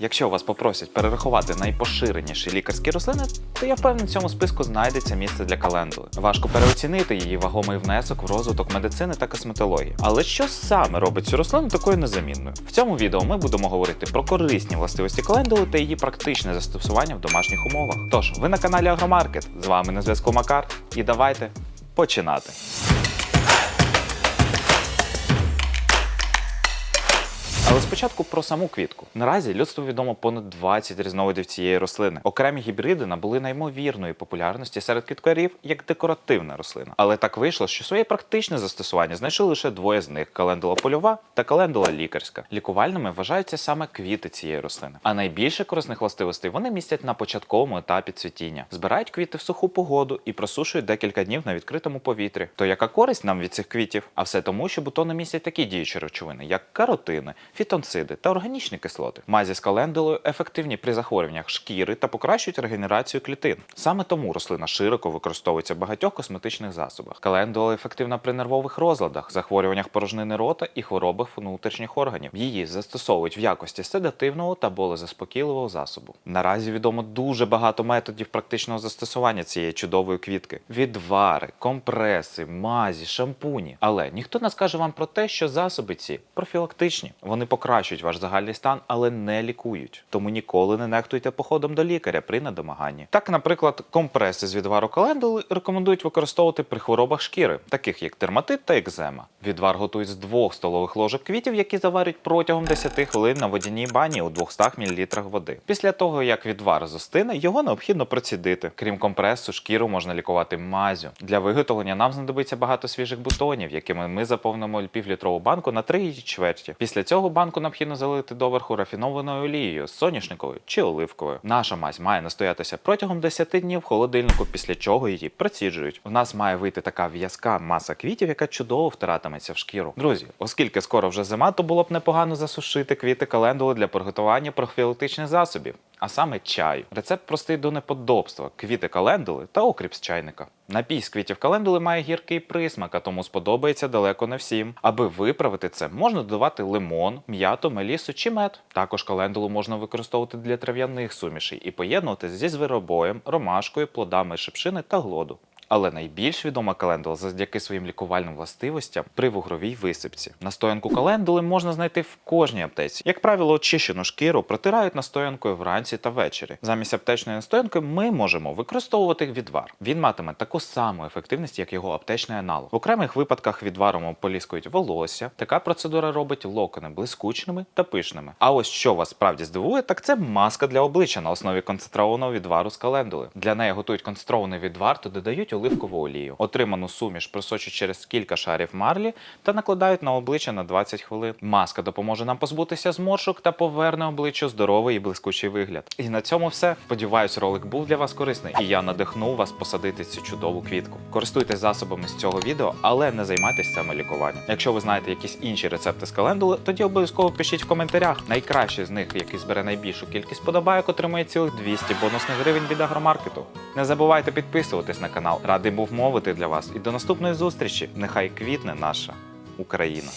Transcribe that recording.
Якщо вас попросять перерахувати найпоширеніші лікарські рослини, то я впевнений, в цьому списку знайдеться місце для календули. Важко переоцінити її вагомий внесок в розвиток медицини та косметології. Але що саме робить цю рослину такою незамінною? В цьому відео ми будемо говорити про корисні властивості календули та її практичне застосування в домашніх умовах. Тож, ви на каналі Агромаркет. З вами на зв'язку Макар, і давайте починати. Але спочатку про саму квітку. Наразі людству відомо понад 20 різновидів цієї рослини. Окремі гібриди набули неймовірної популярності серед квіткарів як декоративна рослина. Але так вийшло, що своє практичне застосування знайшли лише двоє з них: календула польова та календула лікарська. Лікувальними вважаються саме квіти цієї рослини. А найбільше корисних властивостей вони містять на початковому етапі цвітіння. Збирають квіти в суху погоду і просушують декілька днів на відкритому повітрі. То яка користь нам від цих квітів? А все тому, що бутони містять такі діючі речовини, як каротини, фітонциди та органічні кислоти. Мазі з календулою ефективні при захворюваннях шкіри та покращують регенерацію клітин. Саме тому рослина широко використовується в багатьох косметичних засобах. Календула ефективна при нервових розладах, захворюваннях порожнини рота і хворобах внутрішніх органів. Її застосовують в якості седативного та болезаспокійливого засобу. Наразі відомо дуже багато методів практичного застосування цієї чудової квітки: відвари, компреси, мазі, шампуні. Але ніхто не скаже вам про те, що засоби ці профілактичні. Вони покращують ваш загальний стан, але не лікують. Тому ніколи не нехтуйте походом до лікаря при недомаганні. Так, наприклад, компреси з відвару календули рекомендують використовувати при хворобах шкіри, таких як дерматит та екзема. Відвар готують з двох столових ложок квітів, які заварюють протягом 10 хвилин на водяній бані у 200 мл води. Після того, як відвар зостине, його необхідно процідити. Крім компресу, шкіру можна лікувати мазю. Для виготовлення нам знадобиться багато свіжих бутонів, якими ми заповнимо півлітрову банку на 3 її чверті. Після цього банку необхідно залити доверху рафінованою олією соняшниковою чи оливковою. Наша мазь має настоятися протягом 10 днів в холодильнику, після чого її проціджують. У нас має вийти така в'язка маса квітів, яка чудово втиратиметься в шкіру. Друзі, оскільки скоро вже зима, то було б непогано засушити квіти календули для приготування профілактичних засобів. А саме чаю. Рецепт простий до неподобства: квіти календули та окріп з чайника. Напій з квітів календули має гіркий присмак, а тому сподобається далеко не всім. Аби виправити це, можна додавати лимон, м'яту, мелісу чи мед. Також календулу можна використовувати для трав'яних сумішей і поєднувати зі звиробоєм, ромашкою, плодами шипшини та глоду. Але найбільш відома календула завдяки своїм лікувальним властивостям при вугровій висипці. Настоянку календули можна знайти в кожній аптеці. Як правило, очищену шкіру протирають настоянкою вранці та ввечері. Замість аптечної настоянки ми можемо використовувати відвар. Він матиме таку саму ефективність, як його аптечний аналог. В окремих випадках відваром ополіскують волосся. Така процедура робить локони блискучними та пишними. А ось що вас справді здивує, так це маска для обличчя на основі концентрованого відвару з календули. Для неї готують концентрований відвар та додають оливкову олію. Отриману суміш просочують через кілька шарів марлі та накладають на обличчя на 20 хвилин. Маска допоможе нам позбутися зморшок та поверне обличчю здоровий і блискучий вигляд. І на цьому все. Сподіваюсь, ролик був для вас корисний, і я надихнув вас посадити цю чудову квітку. Користуйтесь засобами з цього відео, але не займайтесь самолікуванням. Якщо ви знаєте якісь інші рецепти з календули, тоді обов'язково пишіть в коментарях. Найкращий з них, який збере найбільшу кількість подобайок, отримує цілих 200 бонусних гривень від агромаркету. Не забувайте підписуватись на канал. Радий був мовити для вас. І до наступної зустрічі. Нехай квітне наша Україна.